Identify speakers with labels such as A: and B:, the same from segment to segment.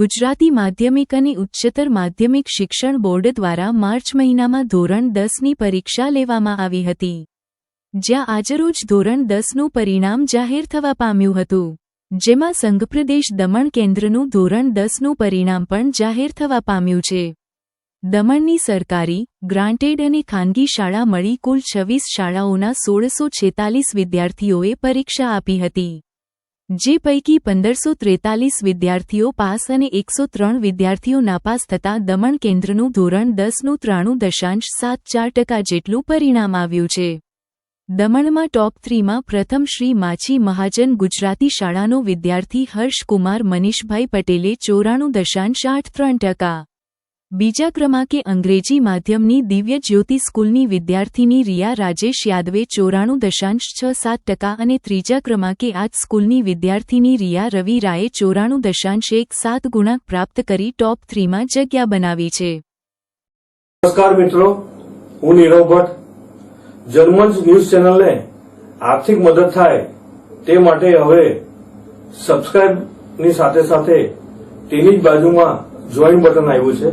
A: ગુજરાતી માધ્યમિક અને ઉચ્ચતર માધ્યમિક શિક્ષણ બોર્ડ દ્વારા માર્ચ મહિનામાં ધોરણ દસની પરીક્ષા લેવામાં આવી હતી જ્યાં આજરોજ ધોરણ દસનું પરિણામ જાહેર થવા પામ્યું હતું જેમાં સંઘપ્રદેશ દમણ કેન્દ્રનું ધોરણ દસનું પરિણામ પણ જાહેર થવા પામ્યું છે દમણની સરકારી ગ્રાન્ટેડ અને ખાનગી શાળા મળી કુલ છવ્વીસ શાળાઓના સોળસો છેતાલીસ વિદ્યાર્થીઓએ પરીક્ષા આપી હતી જે પૈકી પંદરસો ત્રેતાલીસ વિદ્યાર્થીઓ પાસ અને એકસો ત્રણ વિદ્યાર્થીઓ નાપાસ થતાં દમણ કેન્દ્રનું ધોરણ દસનું ત્રાણું દશાંશ સાત ચાર ટકા જેટલું પરિણામ આવ્યું છે દમણમાં ટોપ થ્રીમાં પ્રથમ શ્રી માછી મહાજન ગુજરાતી શાળાનો વિદ્યાર્થી હર્ષકુમાર મનીષભાઈ પટેલે ચોરાણું દશાંશ આઠ ત્રણ ટકા બીજા ક્રમાંકે અંગ્રેજી માધ્યમની દિવ્ય જ્યોતિ સ્કૂલની વિદ્યાર્થીની રિયા રાજેશ યાદવે ચોરાણું દશાંશ છ સાત ટકા અને ત્રીજા ક્રમાંકે આજ સ્કૂલની વિદ્યાર્થીની રિયા રવિ રાએ ચોરાણું દશાંશ એક સાત ગુણાંક પ્રાપ્ત કરી ટોપ થ્રીમાં જગ્યા બનાવી છે
B: નમસ્કાર મિત્રો હું નીરવ ભટ્ટ જર્મન્સ ન્યૂઝ ચેનલને આર્થિક મદદ થાય તે માટે હવે સબસ્ક્રાઇબની સાથે સાથે તેની જ બાજુમાં જોઈન બટન આવ્યું છે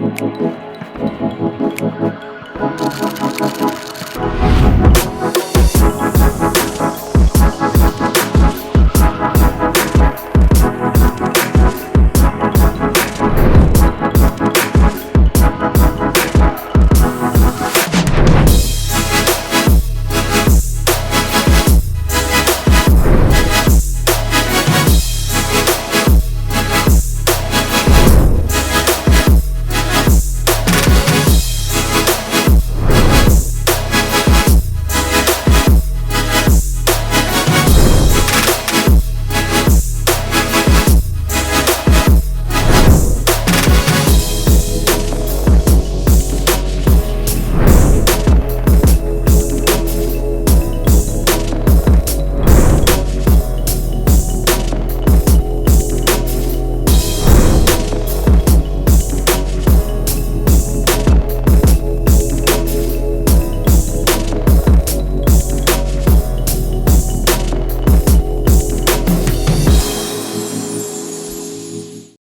C: Thank you.